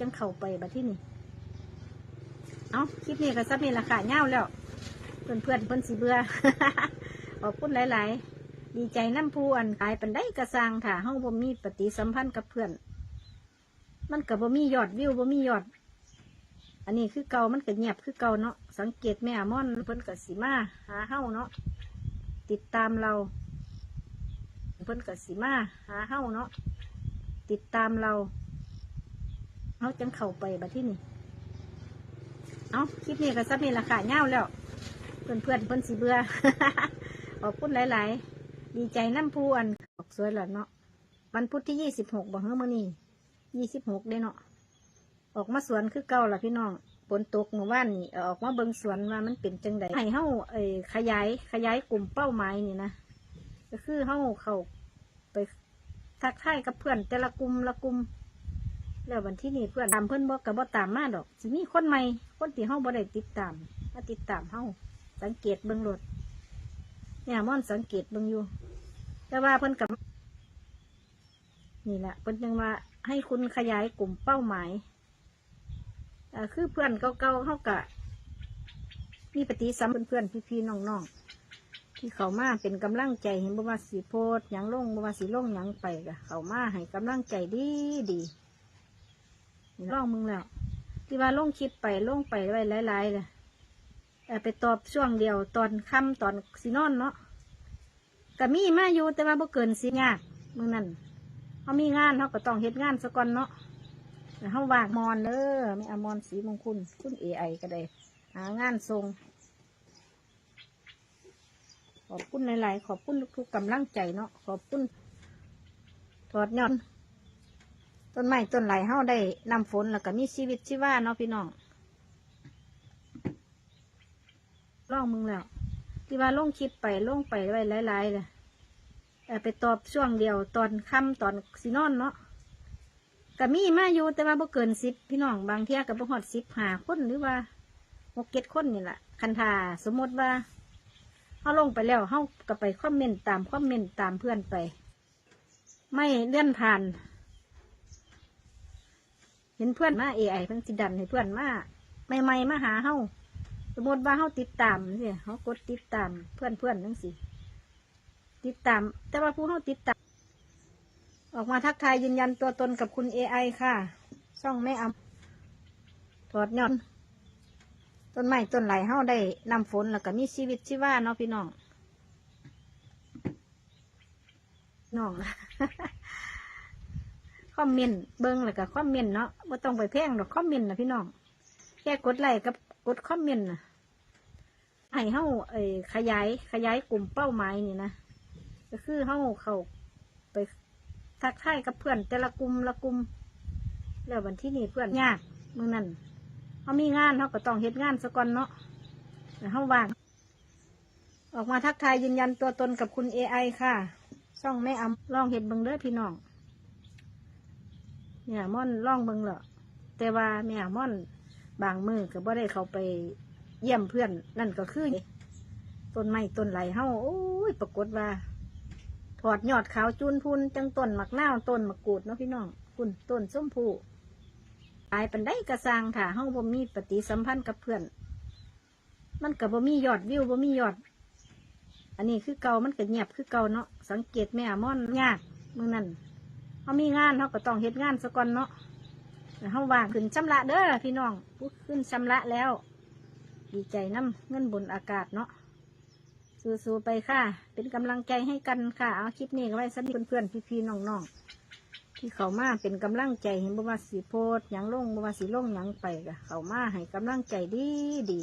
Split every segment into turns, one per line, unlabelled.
จังเข้าไปบัดที่นี่เอาคลิปนี้ก็ซับนี่ราคาเง่าแล้ว เพื่อนเพื่อนเพื่อนสิเบื่อขอบคุณหลาย ๆ ดีใจน้ำผู้อันกายเป็นได้กระซังค่ะเฮาบ่มีปฏิสัมพันธ์กับเพื่อน มันก็บ่มียอดวิวบ่มียอด อันนี้คือเก่ามันก็เงียบคือเก่าเนาะสังเกตแม่ม่อนเพิ่นก็สิมาหาเฮาเนาะติดตามเรา เพิ่นก็สิมาหาเฮาเนาะติดตามเรา เฮาจังเข้าไปบัดที่นี่เอาคลิปนี้ก็ซับนี่ราคาเง่าแล้ว เพื่อนเพื่อนๆเพื่อนสิเบือขอบคุณหลาย ๆ ดีใจน้ำผู้อันออกสวยแล้วเนาะวันพุธที่ยี่สิบหกบอกเฮ้ยมื่อนี้ยี่สิบหกได้เนาะออกมาสวนคือเก่าล่ะพี่น้องฝนตกเมื่อวานนี่ออกมาเบิงสวนว่ามันเป็นจังใดให้เฮาเอ่ยขยายขยายกลุ่มเป้าหมายนี่นะก็คือเฮาเขาไปทักทายกับเพื่อนแต่ละกลุ่มละกลุ่ม แล้ววันที่นี่เพื่อนตามเพื่อนบอกกับบ่ตามมาดอกสิมีคนใหม่คนที่เฮาบ่ได้ติดตามมาติดตามเฮาสังเกตเบิ่งรถเนี่ยม่อนสังเกตเบิ่งอยู่ แต่ว่าเพิ่นกับนี่แหละเพิ่นยังว่าให้คุณขยายกลุ่มเป้าหมายอ่าคือเพื่อนเก่าๆเขากะมีปฏิสัมพันธ์เพื่อนๆพี่ๆน้องๆที่เขามาเป็นกำลังใจเห็นบ่ว่าสีโพดหยังลงบ่ว่าสีลงหยังไปกะเขามาให้กำลังใจดีดี ลองมึงแล้ว ที่ว่าลงคลิปไปลงไปไว้หลายๆเลยเอ่ไปตอบช่วงเดียวตอนค่ำตอนสินอนเนาะก็มีมาอยู่แต่ว่าบ่เกินสิยากมือนั้นเขามีงานเขาก็ต้องเฮ็ดงานซะก่อนเนาะแล้วเขาวางมอนเด้อไม่เอามอนสีมงคลคุณเอไอก็ได้หางานทรง ขอบคุณหลาย ๆ ขอบคุณทุกๆกำลังใจเนาะขอบคุณถอดยอด ต้นไม้ต้นไหลเฮาได้นำฝนแล้วก็มีชีวิตชีวาเนาะพี่น้องลองมึงแล้ว ที่ว่าลงคลิปไปลงไปไว้หลายๆเลยเอ่ไปตอบช่วงเดียวตอนค่ำตอนสินอนเนาะก็มีมาอยู่แต่ว่าบ่เกินสิบพี่น้องบางเที่ยกับบ่ฮอดสิบหาคนหรือว่าหกเจ็ดคนนี่แหละคันธาสมมติว่าเขาลงไปแล้วเขาก็ไปคอมเมนต์ตามคอมเมนต์ตามเพื่อนไป ไม่เลื่อนผ่าน ห็นเพื่อนมาเอไอเพิ่นสิดันให้เพื่อนมาใหม่ๆมาหาเฮาสมมติว่าเขาติดตามสิเขากดติดตามเพื่อนเพื่อนนั่งสิติดตาม แต่ว่าผู้เขาติดตาม ออกมาทักทายยืนยันตัวตนกับคุณ AI ค่ะช่องแม่อำถอดยอดต้นไม้ต้นไหลเขาได้นำฝนแล้วก็มีชีวิตชีวาเนาะพี่น้องน้อง คอมเมนต์เบิ้งแล้วก็คอมเมนต์เนาะไม่ต้องไปแพงดอกคอมเมนต์นะพี่น้องแค่กดไลค์กับกดคอมเมนต์นะให้เฮาเอ่ยขยายขยายกลุ่มเป้าหมายนี่นะก็คือเฮาเข้าไปทักทายกับเพื่อนแต่ละกลุ่มละกลุ่มแล้ววันที่นี่เพื่อนยากมือนั้นเขามีงานเขาก็ต้องเฮ็ดงานซะก่อนเนาะแล้วเขาว่าง ออกมาทักทายยืนยันตัวตนกับคุณ AI ค่ะ ช่องแม่อำลองเห็ดเบิงเด้อพี่น้อง เนี่ยม่อนล่องเบิงเหรอแต่ว่าแม่ม่อนบางมือก็บ่ได้เขาไปเยี่ยมเพื่อนนั่นก็คือต้นไม้ต้นไหลเฮาโอ้ยปรากฏว่า ถอดยอดขาวจูนพุนจังต้นหมักนาวต้นมะกรูดเนาะพี่น้องคุณต้นส้มผู้ตายปันได้กระซังค่ะเฮาบ่มีปฏิสัมพันธ์กับเพื่อน มันก็บ่มียอดวิวบ่มียอด อันนี้คือเกามันก็เงียบคือเกาเนาะสังเกตแม่ม่อนยากมือนั้น เขามีงานเขาก็ต้องเฮ็ดงานซะก่อนเนาะแล้วเขาว่างขึ้นชำระเด้อพี่น้องพูดขึ้นชำระแล้ว ดีใจน้ำเงินบนอากาศเนาะสู้ๆไปค่ะ เป็นกำลังใจให้กันค่ะ เอาคลิปนี้ไว้สำหรับเพื่อนๆพี่ๆน้องๆที่เขามาเป็นกำลังใจเห็นบ่ว่าสีโพดหยังลงบ่ว่าสีลงหยังไปกะเขามาให้กำลังใจดีดี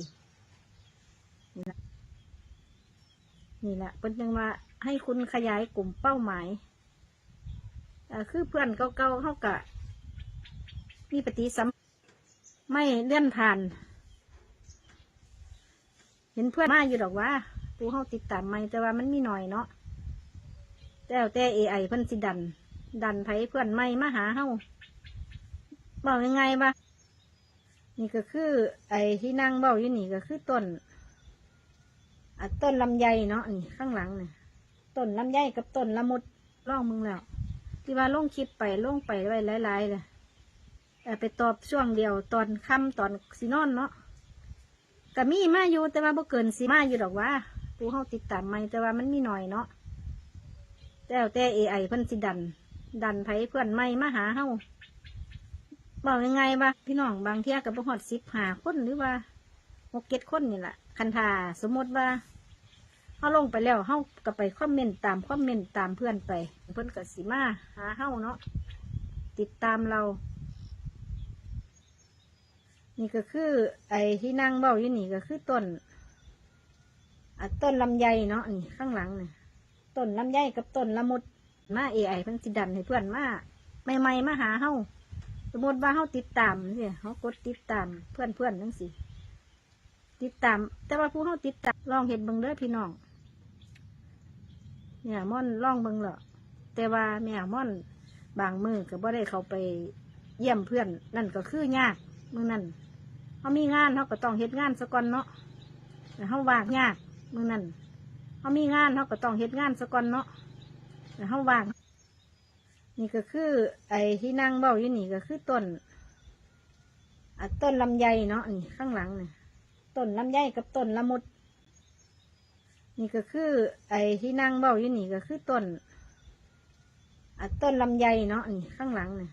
นี่แหละเป็นยังว่าให้คุณขยายกลุ่มเป้าหมาย คือเพื่อนเก่าๆเขากะมีปฏิสัมไม่เลื่อนผ่าน เห็นเพื่อนมาอยู่ดอกว่าผู้เขาติดตามไม่แต่ว่ามันมีหน่อยเนาะแต่วแต่เอไอเพิ่อนสิดัน ดันไผเพื่อนไม่มาหาเฮาบอกยังไงบ้านี่ก็คือ ไอ้ที่นั่งเบ้าอยู่นี่ก็คือต้นอต้นลำไยเนาะนี่ข้างหลังเนี่ยต้นลำไยกับต้นละมุดล่องมึงแล้ว ที่ว่าลงคลิปไปลงไปไว้หลายๆเลยไปตอบช่วงเดียวตอนค่ำตอนสีนอนเนาะก็มีมาอยู่แต่ว่าบ่เกินสิมาอยู่ดอกว่าผู้เฮาติดตามไม่แต่ว่ามันมีหน่อยเนาะแต่แล้วแต่เพิ่นสิดัน ดันไผเพื่อนไม่มาหาเฮาบอกยังไงวะพี่น้องบางเที่ยกับบ่ฮอดสิบหาคนหรือว่าหกเจ็ดคนนี่แหละคันธาสมมติว่า เฮาลงไปแล้วเฮาก็ไปคอมเมนต์ตามคอมเมนต์ตามเพื่อนไป เพื่อนก็สิมาหาเฮาเนาะติดตามเรา นี่ก็คือ ไอ้ที่นั่งเบ้าอยู่นี่ก็คือต้นอต้นลำไยเนาะนี่ข้างหลังนี่ต้นลำไยกับต้นละมุดมาเอไอเพิ่นสิดันให้เพื่อนมาใหม่ๆมาหาเฮาสมมติว่าเฮาติดตามสิเฮากดติดตามเพื่อนเพื่อนๆจังสิติดตาม แต่ว่าผู้เฮาติดตามลองเห็นเบิ่งเด้อพี่น้อง เนี่ม่อนล่องเบิงเหรอแต่ว่าแม่ม่อนบางมือก็บ่ได้เขาไปเยี่ยมเพื่อนนั่นก็คือยากมือนั่นเขามีงานเขาก็ต้องเฮ็ดงานซะก่อนเนาะแต่เขาว่างยากมือนั่นเขามีงานเขาก็ต้องเฮ็ดงานซะก่อนเนาะแต่เขาว่าง นี่ก็คือ ไอ้ที่นั่งเบ้าอยู่นี่ก็คือต้นอต้นลำไยเนาะนี่ข้างหลังนี่ต้นลำไยกับต้นละมุด นี่ก็คือ ไอ้ที่นั่งเบ้าอยู่นี่ก็คือต้นอต้นลำไยเนาะนี่ข้างหลังเนี่ย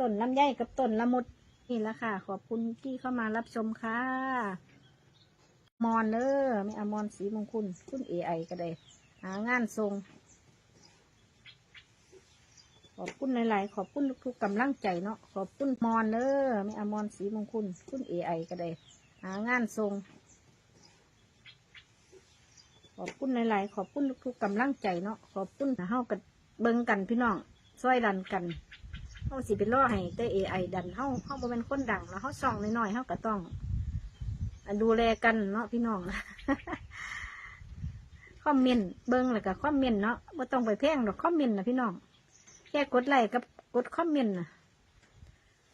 ต้นลำไยกับต้นละมุดนี่แหละค่ะ ขอบคุณที่เข้ามารับชมค่ะ มอนเนอไม่อามอนสีมงคลคุณเอไอก็ได้หางานทรง ขอบคุณหลายๆ ขอบคุณทุกๆกำลังใจเนาะขอบคุณมอนเนอไม่อามอนสีมงคลคุณเอไอก็ได้หางานทรง อบคุณหลายๆ ขอบคุณทุกๆกำลังใจเนาะขอบคุณเฮากันเบิ่งกันพี่น้องช่วยดันกันเฮาสิเป็นล่อให้แต่เอไอดันเฮาเฮาบ่เป็นคนดังแล้วเฮาส่องน้อยๆเฮาก็ต้องดูแลกันเนาะพี่น้องคอมเมนต์เบิ่งแล้วก็คอมเมนต์เนาะบ่ต้องไปแพงดอกคอมเมนต์นะพี่น้องแค่กดไลค์กับกดคอมเมนต์นะ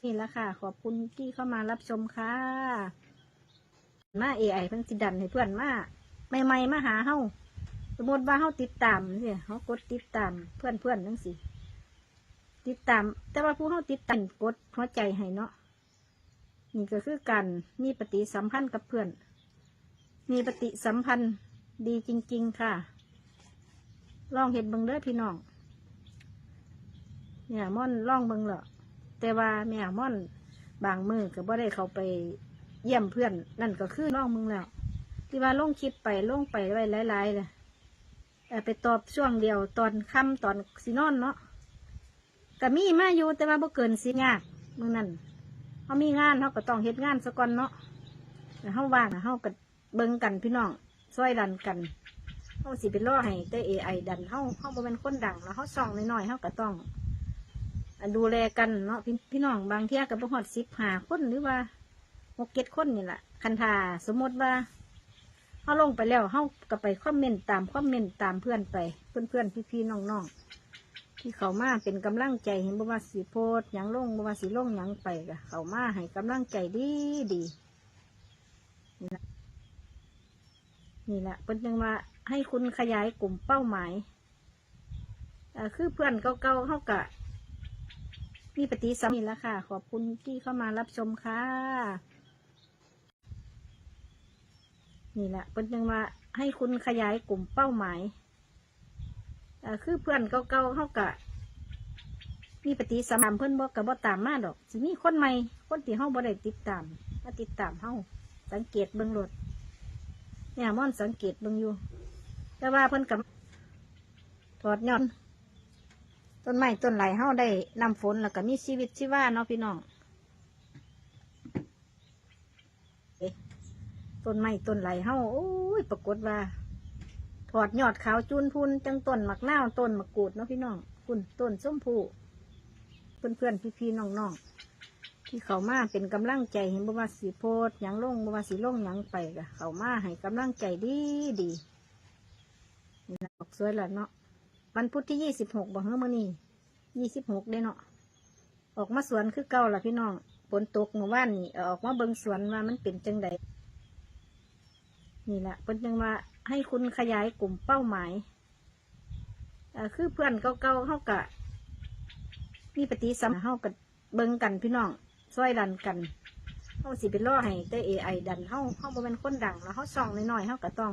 นี่ละค่ะ ขอบคุณที่เข้ามารับชมค่ะ มาเอไอเพิ่นสิดันให้เพื่อนมา ใหม่ๆมาหาเฮาสมมติว่าเฮาติดตามสิเฮากดติดตามเพื่อนเพื่อนๆจังสิติดตาม แต่ว่าผู้เขาติดตามกดหัวใจให้เนาะนี่ก็คือการมีปฏิสัมพันธ์กับเพื่อน มีปฏิสัมพันธ์ดีจริง ๆ ค่ะ ลองเห็นเบิ่งเด้อพี่น้องเนี่ยม่อนลองเบิ่งเหรอแต่ว่าแม่ม่อนบางมือก็บ่ได้เขาไปเยี่ยมเพื่อน นั่นก็คือลองมึงแล้ว ที่ว่าลงคลิปไปลงไปไว้หลายๆเลยเอ่ไปตอบช่วงเดียวตอนค่ำตอนสินอนเนาะก็มีมาอยู่แต่ว่าบ่เกินสิยากมือนั้นเขามีงานเขาก็ต้องเฮ็ดงานซะก่อนเนาะแต่เขาว่างเขาก็เบิ่งกันพี่น้องช่วยดันกันเขาสิเป็นล่อให้แต่เอไอดันเขาเขาบ่เป็นคนดังแล้วเขาส่องน้อยๆเขาก็ต้องดูแลกันเนาะพี่พี่น้องบางเที่ยกับบ่ฮอดสิบหาคนหรือว่าหกเจ็ดคนนี่แหละคันธาสมมติว่า เขาลงไปแล้วเขาก็ไปคอมเมนต์ตามคอมเมนต์ตามเพื่อนไป เพื่อนๆพี่ๆน้องๆที่เขามาเป็นกำลังใจเห็นบ่ว่าสีโพดยังลงบ่ว่าสีลงยังไปกะเขามาให้กำลังใจดีดีนี่ละนี่แหละเป็นยังว่าให้คุณขยายกลุ่มเป้าหมายอคือเพื่อนเก่าๆเขากะมีปฏิสัมพันธ์แหละค่ะ ขอบคุณที่เข้ามารับชมค่ะ นี่แหละเป็นยังว่าให้คุณขยายกลุ่มเป้าหมายคือเพื่อนเก่าๆเขากะมีปฏิสัมพันธ์เพื่อนบอกกับบ่ตามมาดอกสิมีคนใหม่คนที่เฮาบ่ได้ติดตามมาติดตามเฮาสังเกตเบิ่งรถเนี่ยม่อนสังเกตเบิ่งอยู่ แต่ว่าเพิ่นกับถอดยอดต้นไม้ต้นไหลเฮาได้นำฝนแล้วก็มีชีวิตชีวาเนาะพี่น้องเอ๊ะ ต้นไม้ต้นไหลเฮาโอ้ยปรากฏว่า ถอดยอดขาวจูนพุนจังต้นหมักนาวต้นมะกรูดเนาะพี่น้องคุณต้นส้มผูเพื่อนเพื่อนพี่พี่น้องน้องที่เขามาเป็นกำลังใจเห็นบ่ว่าสีโพดหยังลงบ่ว่าสีลงหยังไปกะเขามาให้กำลังใจดีดีนี่ละออกสวยล้วเนาะวันพุธที่ยี่สิบหกบอกเฮ้อมื่อนี้ยี่สิบหกได้เนาะออกมาสวนคือเก่าละพี่น้องฝนตกเมื่อวานนี่ออกมาเบิงสวนว่ามันเป็นจังใด นี่แหละเป็นยังว่าให้คุณขยายกลุ่มเป้าหมายอคือเพื่อนเก่าๆเขากะมีปฏิสัมพันธ์เขากะเบิ้งกันพี่น้องซอยดันกันเฮาสิเป็นล่อให้แต่ AI ดันเฮาเฮาบ่เป็นคนดังแล้วเฮาซองน้อยๆเฮาก็ต้อง